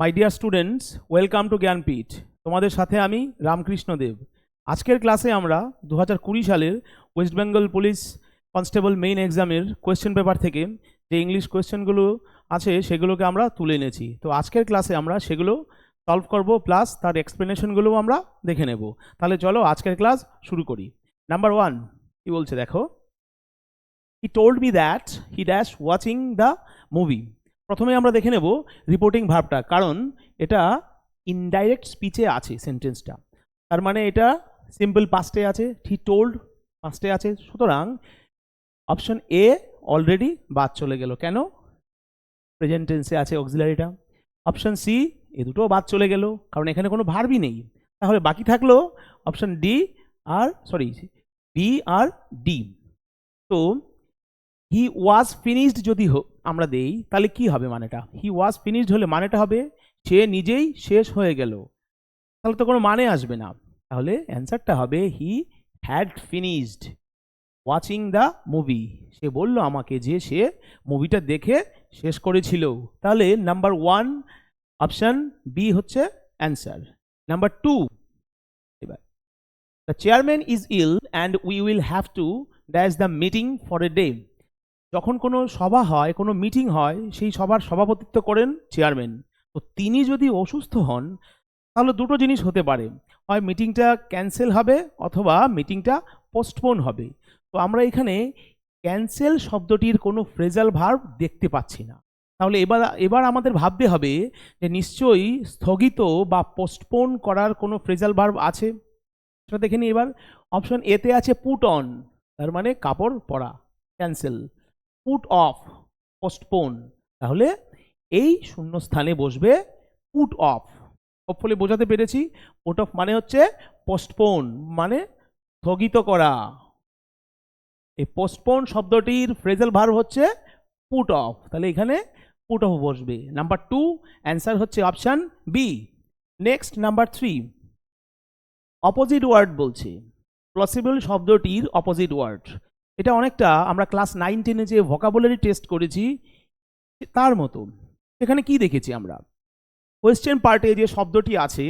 My dear students welcome to Gyanpeeth তোমাদের সাথে আমি রামকৃষ্ণ দেব। আজকের ক্লাসে আমরা দু হাজার কুড়ি সালের West Bengal police constable main এক্সামের কোয়েশ্চেন পেপার থেকে যে ইংলিশ কোয়েশ্চেনগুলো আছে সেগুলোকে আমরা তুলে এনেছি। তো আজকের ক্লাসে আমরা সেগুলো সলভ করব প্লাস তার এক্সপ্লেনেশনগুলোও আমরা দেখে নেব। তাহলে চলো আজকের ক্লাস শুরু করি। নাম্বার ওয়ান কি বলছে দেখো? He told me that he dash watching the movie প্রথমে আমরা দেখে নেব রিপোর্টিং ভার্বটা কারণ এটা ইনডাইরেক্ট স্পিচে আছে সেন্টেন্সটা তার মানে এটা সিম্পল পাস্টে আছে হি টোল্ড পাস্টে আছে, সুতরাং অপশন এ অলরেডি বাদ চলে গেল। কেন? প্রেজেন্ট টেন্সে আছে অক্সিলারিটা অপশন সি এ দুটো বাদ চলে গেল, কারণ এখানে কোনো ভার্বই নেই। তাহলে বাকি থাকল অপশন ডি আর সরি বি আর ডি তো হি ওয়াজ ফিনিশড যদি আমরা দেই, তাহলে কি হবে মানেটা? হি ওয়াজ ফিনিশড হলে মানেটা হবে, সে নিজেই শেষ হয়ে গেল। তাহলে তো কোনো মানে আসবে না। তাহলে অ্যান্সারটা হবে he had finished watching the movie সে বলল আমাকে যে সে মুভিটা দেখে শেষ করেছিল। তাহলে নাম্বার ওয়ান অপশন বি হচ্ছে অ্যান্সার। নাম্বার টু এবার। The chairman is ill and we will have to dash the meeting for a day যখন কোনো সভা হয়, কোনো মিটিং হয়, সেই সভার সভাপতিত্ব করেন চেয়ারম্যান। তো তিনি যদি অসুস্থ হন, তাহলে দুটো জিনিস হতে পারে। হয় মিটিংটা ক্যান্সেল হবে অথবা মিটিংটা পোস্টপোন হবে। তো আমরা এখানে ক্যান্সেল শব্দটির কোনো ফ্রেজাল ভার্ব দেখতে পাচ্ছি না। তাহলে এবার এবার আমাদের ভাবতে হবে যে নিশ্চয়ই স্থগিত বা পোস্টপোন করার কোনো ফ্রেজাল ভার্ব আছে। সেটা দেখে নিই এবার। অপশন এতে আছে পুট অন, তার মানে কাপড় পরা, ক্যান্সেল। পুট অফ পোস্টপোন তাহলে এই শূন্য স্থানে বসবে পুট অফ হোপফুলি বোঝাতে পেরেছি। পুট অফ মানে হচ্ছে পোস্টপোন মানে স্থগিত করা। এই পোস্টপোন শব্দটির ফ্রেজাল ভার্ব হচ্ছে পুট অফ তাহলে এখানে পুট অফ বসবে। নাম্বার টু অ্যান্সার হচ্ছে option B next number three opposite word বলছে। প্লসিবল শব্দটির অপোজিট ওয়ার্ড এটা অনেকটা আমরা ক্লাস নাইন টেনে যে ভোকাবুলারি টেস্ট করেছি, তার মতো। এখানে কি দেখেছি আমরা? কোয়েশ্চেন পার্টে যে শব্দটি আছে,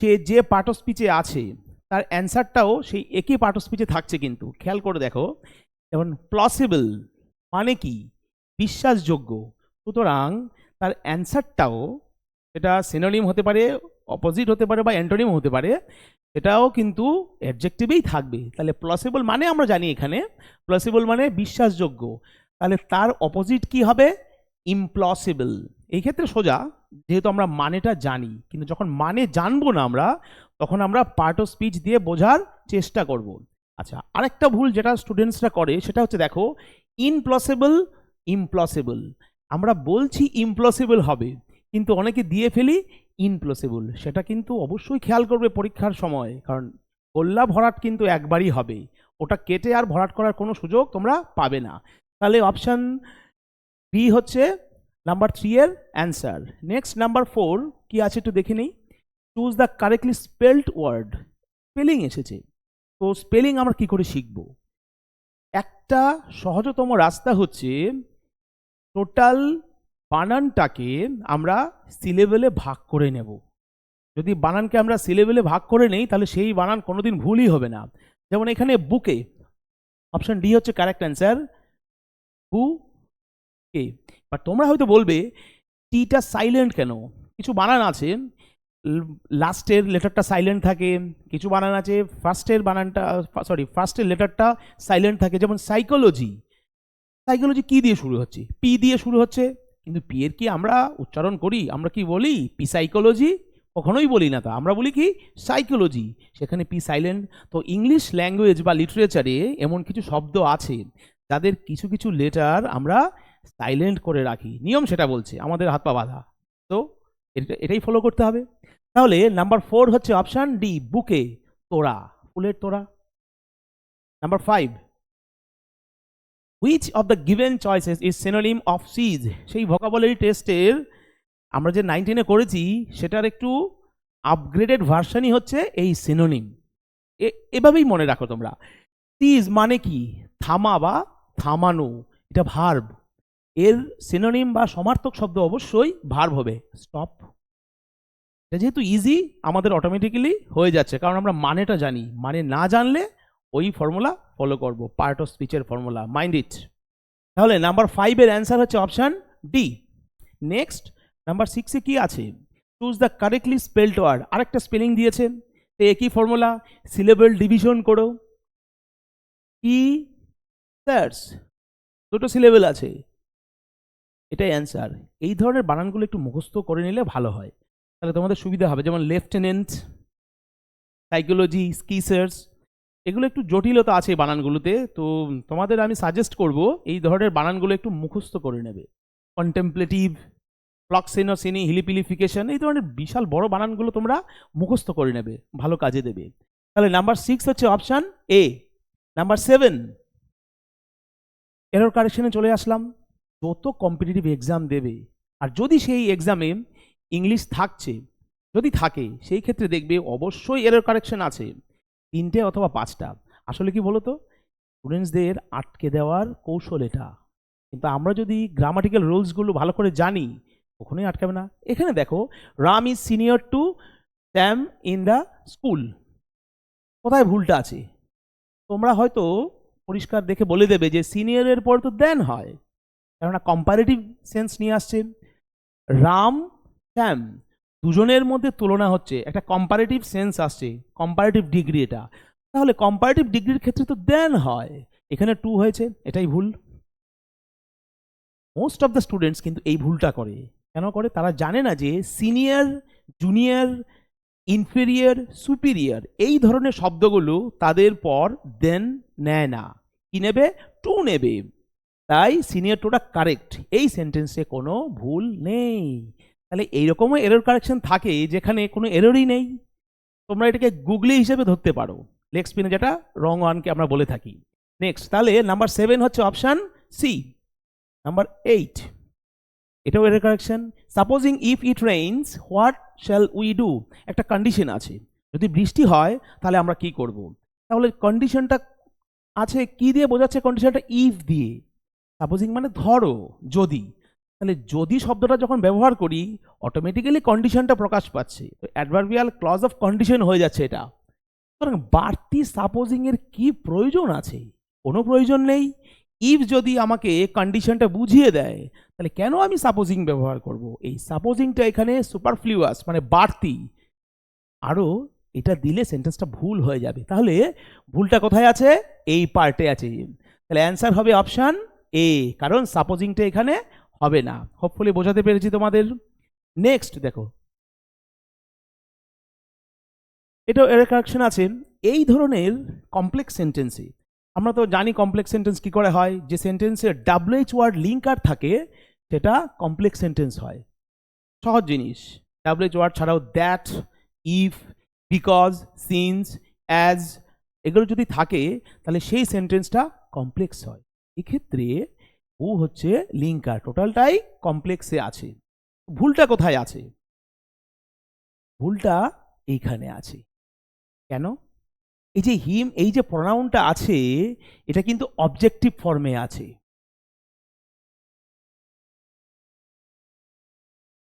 সে যে পার্ট অফ স্পিচে আছে, তার অ্যান্সারটাও সেই একই পার্ট অফ স্পিচে থাকছে কিন্তু। খেয়াল করে দেখো, যেমন প্লসিবল মানে কি? বিশ্বাসযোগ্য। সুতরাং তার অ্যান্সারটাও এটা সিনোনিম হতে পারে অপোজিট হতে পারে বা অ্যান্টোনিম হতে পারে এটাও কিন্তু অ্যাডজেক্টিভেই থাকবে। তাহলে প্লসিবল মানে আমরা জানি এখানে প্লসিবল মানে বিশ্বাসযোগ্য। তাহলে তার অপোজিট কি হবে? ইমপ্লসিবল এই ক্ষেত্রে সোজা, যেহেতু আমরা মানেটা জানি, কিন্তু যখন মানে জানব না আমরা, তখন আমরা পার্ট অফ স্পিচ দিয়ে বোঝার চেষ্টা করব। আচ্ছা আরেকটা ভুল যেটা স্টুডেন্টসরা করে, সেটা হচ্ছে দেখো ইনপ্লসিবল ইমপ্লসিবল আমরা বলছি ইমপ্লসিবল হবে, কিন্তু অনেকে দিয়ে ফেলি ইনপ্লসিবল সেটা কিন্তু অবশ্যই খেয়াল করবে পরীক্ষার সময়, কারণ গোল্লা ভরাট কিন্তু একবারই হবে ওটা কেটে আর ভরাট করার কোনো সুযোগ তোমরা পাবে না। তাহলে অপশান বি হচ্ছে নাম্বার থ্রি এর অ্যান্সার নেক্সট নাম্বার ফোর কি আছে একটু দেখে নিই। Choose the correctly spelled word spelling এসেছে। তো স্পেলিং আমরা কি করে শিখব? একটা সহজতম রাস্তা হচ্ছে টোটাল বানানটাকে আমরা সিলেবেলে ভাগ করে নেব। যদি বানানকে আমরা সিলেবেলে ভাগ করে নেই, তাহলে সেই বানান কোনোদিন ভুলই হবে না। যেমন এখানে বুকে অপশন ডি হচ্ছে কারেক্ট অ্যান্সার বু কে বা তোমরা হয়তো বলবে টিটা সাইলেন্ট কেন? কিছু বানান আছে লাস্টের লেটারটা সাইলেন্ট থাকে। কিছু বানান আছে ফার্স্টের বানানটা সরি ফার্স্টের লেটারটা সাইলেন্ট থাকে। যেমন সাইকোলজি সাইকোলজি কি দিয়ে শুরু হচ্ছে? পি দিয়ে শুরু হচ্ছে। কিন্তু পিয়ের কি আমরা উচ্চারণ করি? আমরা কি বলি? পি সাইকোলজি কখনোই বলি না তা। আমরা বলি কি? সাইকোলজি সেখানে পি সাইলেন্ট তো ইংলিশ ল্যাঙ্গুয়েজ বা লিটারেচারে এমন কিছু শব্দ আছে, যাদের কিছু কিছু লেটার আমরা সাইলেন্ট করে রাখি। নিয়ম সেটা বলছে, আমাদের হাত পা বাঁধা। তো এটা, এটাই ফলো করতে হবে। তাহলে নাম্বার ফোর হচ্ছে অপশান ডি বুকে তোড়া। ফুলের তোড়া। Number five which of the given choices is synonym of cease সেই ভোকাবুলারি টেস্টের আমরা যে নাইনটিনে করেছি, সেটার একটু আপগ্রেডেড ভার্সানই হচ্ছে এই সিনোনিম এভাবেই মনে রাখো তোমরা। সিজ মানে কি? থামা বা থামানো। এটা ভার্ব এর সিনোনিম বা সমার্থক শব্দ অবশ্যই ভার্ব হবে। স্টপ এটা যেহেতু ইজি আমাদের অটোমেটিক্যালি হয়ে যাচ্ছে। কারণ আমরা মানেটা জানি। মানে না জানলে ওই ফর্মুলা ফলো করব পার্ট অফ স্পিচের ফর্মুলা মাইন্ড ইট তাহলে নাম্বার ফাইভের অ্যান্সার হচ্ছে অপশান ডি নেক্সট নাম্বার সিক্সে কি আছে? Choose the correctly spelled word আরেকটা স্পেলিং দিয়েছে। তো একই ফর্মুলা সিলেবল ডিভিশন করো। কি স্যার্স দুটো সিলেবেল আছে। এটাই অ্যান্সার এই ধরনের বানানগুলো একটু মুখস্থ করে নিলে ভালো হয়। তাহলে তোমাদের সুবিধা হবে। যেমন লেফটেন্যান্ট, সাইকোলজি, স্কিসার্স এগুলো একটু জটিলতা আছে বানানগুলোতে, তো তোমাদের আমি সাজেস্ট করব এই ধরনের বানানগুলো একটু মুখস্থ করে নেবে। কন্টেম্পলেটিভ ফ্লক্সেনোসিনি হিলিপিলিফিকেশন এই ধরনের বিশাল বড় বানানগুলো তোমরা মুখস্থ করে নেবে, ভালো কাজে দেবে। তাহলে নাম্বার সিক্স হচ্ছে option A number seven error কারেকশনে চলে আসলাম। যত কম্পিটিটিভ এক্সাম দেবে, আর যদি সেই এক্সামে ইংলিশ থাকছে, যদি থাকে, সেই ক্ষেত্রে দেখবে অবশ্যই এরর কারেকশন আছে। তিনটে অথবা পাঁচটা। আসলে কি বলতো? স্টুডেন্টসদের আটকে দেওয়ার কৌশল এটা। কিন্তু আমরা যদি গ্রামাটিক্যাল রুলসগুলো ভালো করে জানি, কখনোই আটকাবে না। এখানে দেখো, Ram is senior to Sam in the school. কোথায় ভুলটা আছে? তোমরা হয়তো পরিষ্কার দেখে বলে দেবে যে সিনিয়রের পর তো দেন হয়। কেননা কম্পারেটিভ সেন্স নিয়ে আসছে। রাম, স্যাম দুজনের মধ্যে তুলনা হচ্ছে, একটা কম্পারেটিভ সেন্স আসছে কম্পারেটিভ ডিগ্রি এটা। তাহলে কম্পারেটিভ ডিগ্রির ক্ষেত্রে তো দেন হয়। এখানে টু হয়েছে, এটাই ভুল। মোস্ট অফ দ্য স্টুডেন্টস কিন্তু এই ভুলটা করে। কেন করে? তারা জানে না যে সিনিয়র জুনিয়র ইনফেরিয়র সুপিরিয়র এই ধরনের শব্দগুলো তাদের পর দেন নেয় না। কি নেবে? টু নেবে। তাই সিনিয়র টুটা কারেক্ট এই সেন্টেন্সে কোনো ভুল নেই। তাহলে এইরকমও এরর কারেকশন থাকে যেখানে কোনো এররই নেই। তোমরা এটাকে গুগলি হিসেবে ধরতে পারো। লেগ স্পিনে যেটা রং ওয়ানকে আমরা বলে থাকি। নেক্সট তাহলে নাম্বার সেভেন হচ্ছে অপশান সি নাম্বার এইট এটাও error correction supposing if it rains what shall we do একটা কন্ডিশন আছে। যদি বৃষ্টি হয়, তাহলে আমরা কি করব? তাহলে কন্ডিশনটা আছে কি দিয়ে বোঝাচ্ছে? কন্ডিশনটা ইফ দিয়ে। সাপোজিং মানে ধরো, যদি। তাহলে যদি শব্দটা যখন ব্যবহার করি অটোমেটিক্যালি কন্ডিশনটা প্রকাশ পাচ্ছে। তো অ্যাডভার্বিয়াল ক্লজ অফ কন্ডিশন হয়ে যাচ্ছে এটা। সুতরাং বাড়তি সাপোজিংয়ের কি প্রয়োজন আছে? কোনো প্রয়োজন নেই। ইফ যদি আমাকে কন্ডিশনটা বুঝিয়ে দেয়, তাহলে কেন আমি সাপোজিং ব্যবহার করব? এই সাপোজিংটা এখানে সুপারফ্লুয়াস মানে বাড়তি। আরও এটা দিলে সেন্টেন্সটা ভুল হয়ে যাবে। তাহলে ভুলটা কোথায় আছে? এই পার্টে আছে। তাহলে অ্যান্সার হবে অপশান এ কারণ সাপোজিংটা এখানে হবে না। হোপফুলি বোঝাতে পেরেছি তোমাদের। নেক্সট দেখো। এটাও এর কারেকশন আছে। এই ধরনের কমপ্লেক্স সেন্টেন্সে আমরা তো জানি কমপ্লেক্স সেন্টেন্স কি করে হয়। যে সেন্টেন্সে ডাব্লিউএইচ ওয়ার্ড লিঙ্ক আর থাকে, সেটা কমপ্লেক্স সেন্টেন্স হয়। সহজ জিনিস। ডাব্লিউএইচ ওয়ার্ড ছাড়াও that if because since as এগুলো যদি থাকে, তাহলে সেই সেন্টেন্সটা কমপ্লেক্স হয়। এক্ষেত্রে ও হচ্ছে লিঙ্কার টোটালটাই কমপ্লেক্সে আছে। ভুলটা কোথায় আছে? ভুলটা এইখানে আছে। কেন? এই যে হিম এই যে প্রনাউনটা আছে, এটা কিন্তু অবজেক্টিভ ফর্মে আছে।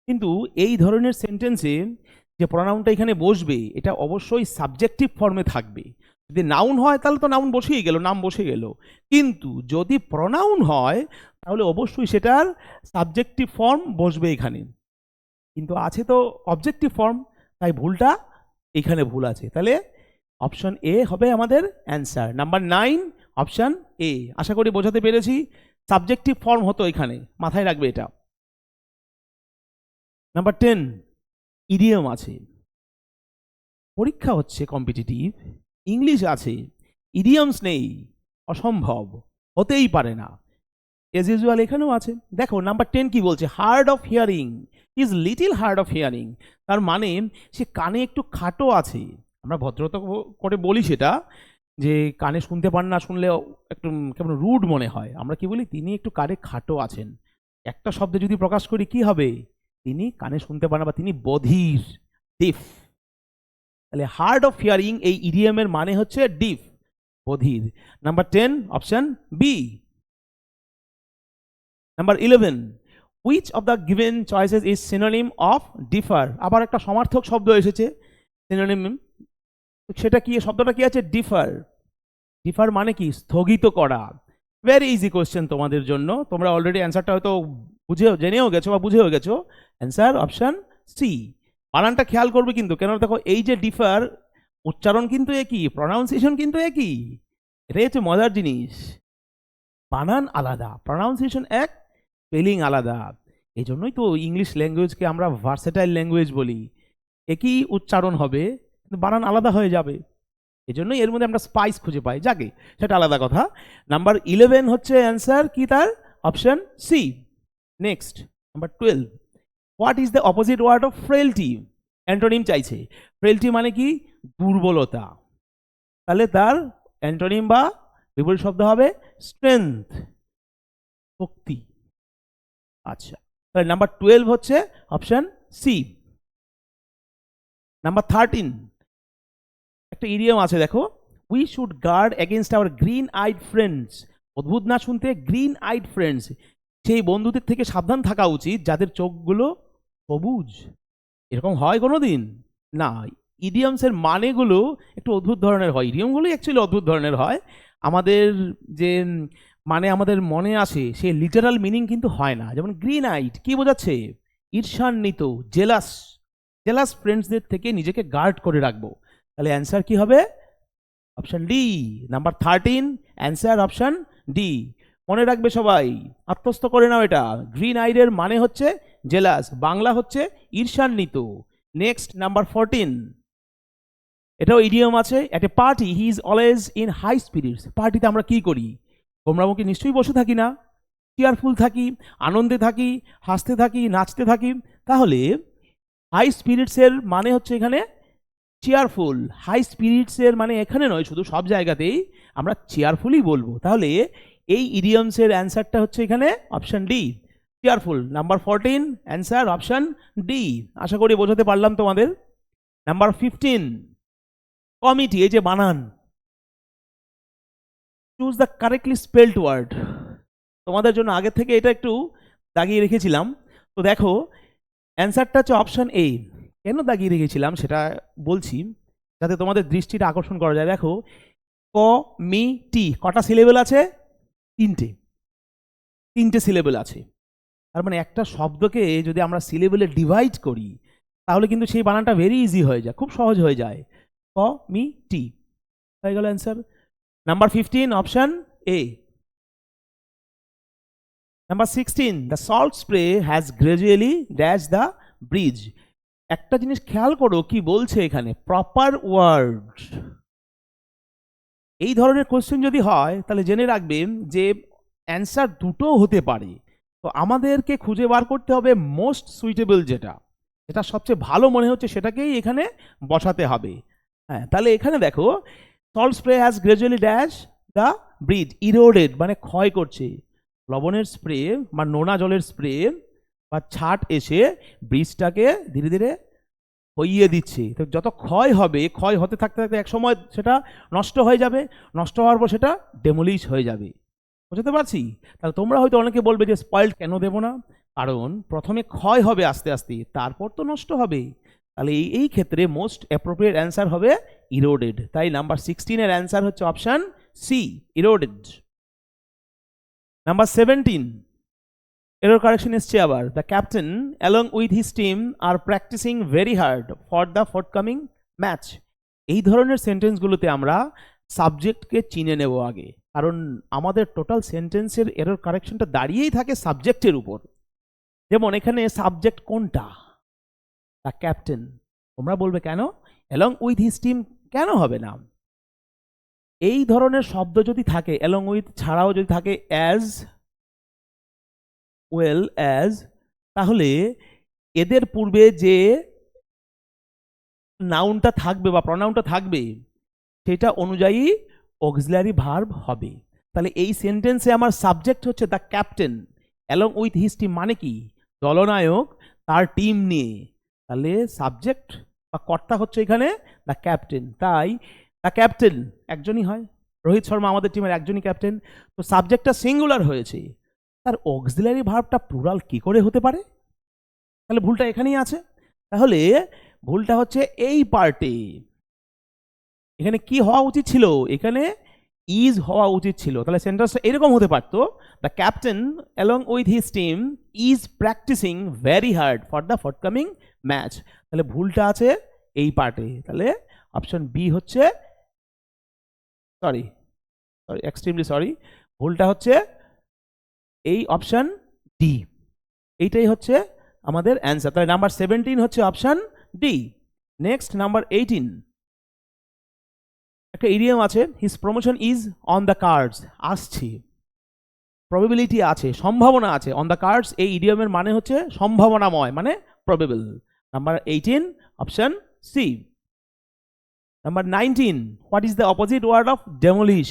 কিন্তু এই ধরনের সেন্টেন্সে যে প্রনাউনটা এখানে বসবে, এটা অবশ্যই সাবজেক্টিভ ফর্মে থাকবে। যদি নাউন হয়, তাহলে তো নাউন বসেই গেল, নাম বসে গেল। কিন্তু যদি প্রনাউন হয়, তাহলে অবশ্যই সেটার সাবজেক্টিভ ফর্ম বসবে এখানে। কিন্তু আছে তো অবজেক্টিভ ফর্ম তাই ভুলটা এখানে ভুল আছে। তাহলে অপশন এ হবে আমাদের answer number nine option A আশা করি বোঝাতে পেরেছি সাবজেক্টিভ ফর্ম হতো এখানে। মাথায় রাখবে এটা। নাম্বার টেন ইডিয়ম আছে। পরীক্ষা হচ্ছে কম্পিটিটিভ ইংলিশ আছে ইডিয়ামস নেই, অসম্ভব, হতেই পারে না। এজ ইউজুয়াল এখানেও আছে। দেখো নাম্বার টেন কি বলছে? Hard of hearing is little hard of hearing তার মানে সে কানে একটু খাটো আছে। আমরা ভদ্রতা করে বলি সেটা, যে কানে শুনতে পান না, শুনলে একটু কেমন রুড মনে হয়। আমরা কি বলি? তিনি একটু কানে খাটো আছেন। একটা শব্দে যদি প্রকাশ করি, কি হবে? তিনি কানে শুনতে পান না বা তিনি বধির ডিফ তাহলে হার্ড অফ হিয়ারিং এই ইডিএমের মানে হচ্ছে ডিফ বধির। Number ten option B number eleven which of the given choices is synonym of differ আবার একটা সমার্থক শব্দ এসেছে সিনোনিম সেটা কি, শব্দটা কি আছে? ডিফার ডিফার মানে কি? স্থগিত করা। ভেরি ইজি কোয়েশ্চেন তোমাদের জন্য। তোমরা অলরেডি অ্যান্সারটা হয়তো বুঝেও, জেনেও গেছো বা বুঝেও গেছো। অ্যান্সার অপশান সি বানানটা খেয়াল করবে কিন্তু কেন দেখো এই যে ডিফার উচ্চারণ কিন্তু একই প্রনাউন্সিয়েশন কিন্তু একই। এটাই হচ্ছে মজার জিনিস। বানান আলাদা প্রনাউন্সিয়েশন এক স্পেলিং আলাদা। এই জন্যই তো ইংলিশ ল্যাঙ্গুয়েজকে আমরা ভার্সেটাইল ল্যাঙ্গুয়েজ বলি। একই উচ্চারণ হবে, কিন্তু বানান আলাদা হয়ে যাবে। এই জন্যই এর মধ্যে আমরা স্পাইস খুঁজে পাই। যাকে, সেটা আলাদা কথা। নাম্বার ইলেভেন হচ্ছে অ্যান্সার কি তার? Option C next number twelve what is the opposite word of frailty antonym চাইছে। ফ্রেলটি মানে কি? দুর্বলতা। তাহলে তার অ্যান্টোনিম বা বিপরীত শব্দ হবে স্ট্রেংথ শক্তি। আচ্ছা তাহলে নাম্বার টুয়েলভ হচ্ছে অপশন সি নাম্বার থার্টিন একটা ইডিয়াম আছে দেখো। We should guard against our green eyed friends অদ্ভুত না শুনতে গ্রিন আইড ফ্রেন্ডস সেই বন্ধুদের থেকে সাবধান থাকা উচিত, যাদের চোখগুলো সবুজ। এরকম হয় কোনো দিন না, ইডিয়ামসের মানেগুলো একটু অদ্ভুত ধরনের হয়। ইডিয়মগুলোই অ্যাকচুয়ালি অদ্ভুত ধরনের হয়। আমাদের যে মানে আমাদের মনে আসে, সে লিটারাল মিনিং কিন্তু হয় না। যেমন গ্রিন আইট কি বোঝাচ্ছে? ঈর্ষান্বিত জেলাস জেলাস ফ্রেন্ডসদের থেকে নিজেকে গার্ড করে রাখব। তাহলে অ্যান্সার কি হবে? Option D number thirteen answer option D মনে রাখবে সবাই, আত্মস্থ করে নাও এটা। গ্রিন আইডের মানে হচ্ছে জেলাস, বাংলা হচ্ছে ঈর্ষান্বিত নেক্সট নাম্বার ফোরটিন এটাও ইডিয়ম আছে একটা party he is always in high spirits পার্টিতে আমরা কি করি? গোমরামুখী নিশ্চয়ই বসে থাকি না। চেয়ারফুল থাকি, আনন্দে থাকি, হাসতে থাকি, নাচতে থাকি। তাহলে হাই স্পিরিটসের মানে হচ্ছে এখানে চেয়ারফুল হাই স্পিরিটসের মানে এখানে নয়, শুধু সব জায়গাতেই আমরা চেয়ারফুলই বলব। তাহলে, এই ইডিয়মসের অ্যান্সারটা হচ্ছে এখানে option D cheerful number fourteen answer option D আশা করি বোঝাতে পারলাম তোমাদের। নাম্বার ফিফটিন কমিটি এই যে বানান। Choose the correctly spelled word তোমাদের জন্য আগে থেকে এটা একটু দাগিয়ে রেখেছিলাম। তো দেখো অ্যান্সারটা হচ্ছে অপশন এ কেন দাগিয়ে রেখেছিলাম সেটা বলছি, যাতে তোমাদের দৃষ্টিটা আকর্ষণ করা যায়। দেখো ক মি টি কটা সিলেবেল আছে? তিনটে। তিনটে সিলেবেল আছে। তার মানে একটা শব্দকে যদি আমরা সিলেবেলে ডিভাইড করি, তাহলে কিন্তু সেই বানানটা ভেরি ইজি হয়ে যায়, খুব সহজ হয়ে যায়। ক, মি, টি। হয়ে গেল answer number fifteen option A number sixteen the salt spray has gradually dash the bridge একটা জিনিস খেয়াল করো কি বলছে এখানে প্রপার ওয়ার্ড এই ধরনের কোশ্চেন যদি হয়, তাহলে জেনে রাখবেন যে অ্যান্সার দুটো হতে পারে। তো আমাদেরকে খুঁজে বার করতে হবে মোস্ট সুইটেবল যেটা। যেটা সবচেয়ে ভালো মনে হচ্ছে সেটাকেই এখানে বসাতে হবে। হ্যাঁ তাহলে এখানে দেখো salt spray has gradually dash the bridge eroded মানে ক্ষয় করছে। লবণের স্প্রে বা নোনা জলের স্প্রে বা ছাট এসে ব্রিজটাকে ধীরে ধীরে হইয়ে দিচ্ছে। তো যত ক্ষয় হবে, ক্ষয় হতে থাকতে থাকতে এক সময় সেটা নষ্ট হয়ে যাবে, নষ্ট হওয়ার পর সেটা ডেমোলিশ হয়ে যাবে। বুঝতে পারছি? তাহলে তোমরা হয়তো অনেকে বলবে যে স্পয়েল্ড কেন দেবো না? কারণ প্রথমে ক্ষয় হবে আস্তে আস্তে, তারপর তো নষ্ট হবে। তাহলে এই এই ক্ষেত্রে মোস্ট অ্যাপ্রোপ্রিয়েট অ্যান্সার হবে ইরোডেড তাই নাম্বার সিক্সটিনের অ্যান্সার হচ্ছে option C eroded number seventeen error correction এসছে আবার। The captain along with his team are practicing very hard for the forthcoming match এই ধরনের সেন্টেন্সগুলোতে আমরা সাবজেক্টকে চিনে নেব আগে। কারণ আমাদের টোটাল সেন্টেন্সের এরর কারেকশনটা দাঁড়িয়েই থাকে সাবজেক্টের উপর। যেমন এখানে সাবজেক্ট কোনটা? দ্য ক্যাপ্টেন তোমরা বলবে কেন? অ্যালং উইথ হিস টিম কেন হবে না? এই ধরনের শব্দ যদি থাকে অ্যালং উইথ ছাড়াও যদি থাকে অ্যাজ ওয়েল অ্যাজ তাহলে এদের পূর্বে যে নাউনটা থাকবে বা প্রনাউনটা থাকবে, সেটা অনুযায়ী অক্সিলারি ভার্ব হবে। তাহলে এই সেন্টেন্সে আমার সাবজেক্ট হচ্ছে the captain along with his team মানে কি? দলনায়ক, তার টিম নিয়ে। তাহলে সাবজেক্ট বা কর্তা হচ্ছে এখানে দ্য ক্যাপ্টেন তাই দ্য ক্যাপ্টেন একজনই হয়। রোহিত শর্মা আমাদের টিমের একজনই ক্যাপ্টেন তো সাবজেক্টটা সিঙ্গুলার হয়েছে। তার অক্সিলারি ভার্বটা প্লুরাল কি করে হতে পারে? তাহলে ভুলটা এখানেই আছে। তাহলে ভুলটা হচ্ছে এই পার্টে এখানে কি হওয়া উচিত ছিল? এখানে ইজ হওয়া উচিত ছিল। তাহলে সেন্টেন্সটা এরকম হতে পারতো the captain along with his team is practicing very hard for the forthcoming match তাহলে ভুলটা আছে এই পার্টে তাহলে অপশন বি হচ্ছে সরি সরি এক্সট্রিমলি সরি ভুলটা হচ্ছে এই অপশান ডি এইটাই হচ্ছে আমাদের অ্যান্সার তাহলে নাম্বার সেভেন্টিন হচ্ছে option D next number eighteen একটা ইডিয়াম আছে his promotion is on the cards আসছে। প্রবেবিলিটি আছে, সম্ভাবনা আছে। অন দ্য কার্ডস এই ইডিয়ামের মানে হচ্ছে সম্ভাবনাময় মানে probable number eighteen option C number nineteen what is the opposite word of demolish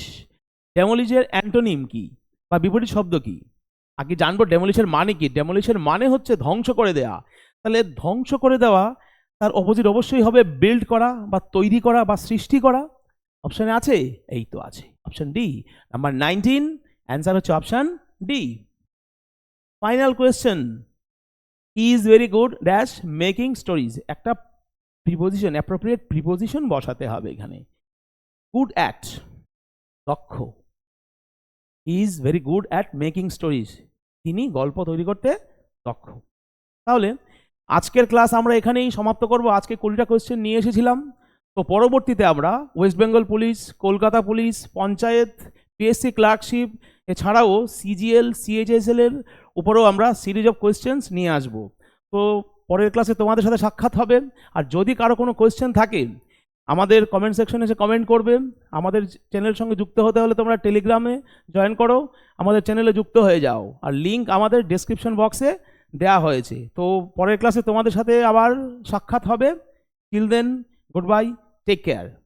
ডেমোলিশের antonym কি? বা বিপরীত শব্দ কি? আগে জানব ডেমোলিশের মানে কি? ডেমোলিশের মানে হচ্ছে ধ্বংস করে দেওয়া তাহলে ধ্বংস করে দেওয়া, তার অপোজিট অবশ্যই হবে বিল্ড করা বা তৈরি করা বা সৃষ্টি করা। অপশানে আছে? এই তো আছে। Option D number nineteen answer হচ্ছে option D final question is very good dash making stories একটা প্রিপোজিশন অ্যাপ্রোপ্রিয়েট প্রিপোজিশন বসাতে হবে এখানে। গুড অ্যাট দক্ষ। Is very good at making stories তিনি গল্প তৈরি করতে দক্ষ। তাহলে, আজকের ক্লাস আমরা এখানেই সমাপ্ত করব। আজকে কুড়িটা কোয়েশ্চেন নিয়ে এসেছিলাম। তো পরবর্তীতে আমরা West Bengal police Kolkata police panchayat PSC clerkship এছাড়াও সিজিএল সিএইচএসএল এর উপরেও আমরা সিরিজ অফ কোয়েশ্চেন্স নিয়ে আসব। তো পরের ক্লাসে তোমাদের সাথে সাক্ষাৎ হবে। আর যদি কারও কোনো কোয়েশ্চেন থাকে, আমাদের কমেন্ট সেকশনে এসে কমেন্ট করবে। আমাদের চ্যানেলের সঙ্গে যুক্ত হতে হলে তোমরা টেলিগ্রামে জয়েন করো। আমাদের চ্যানেলে যুক্ত হয়ে যাও। আর লিঙ্ক আমাদের ডেসক্রিপশন বক্সে দেওয়া হয়েছে। তো পরের ক্লাসে তোমাদের সাথে আবার সাক্ষাৎ হবে। Till then goodbye Take care.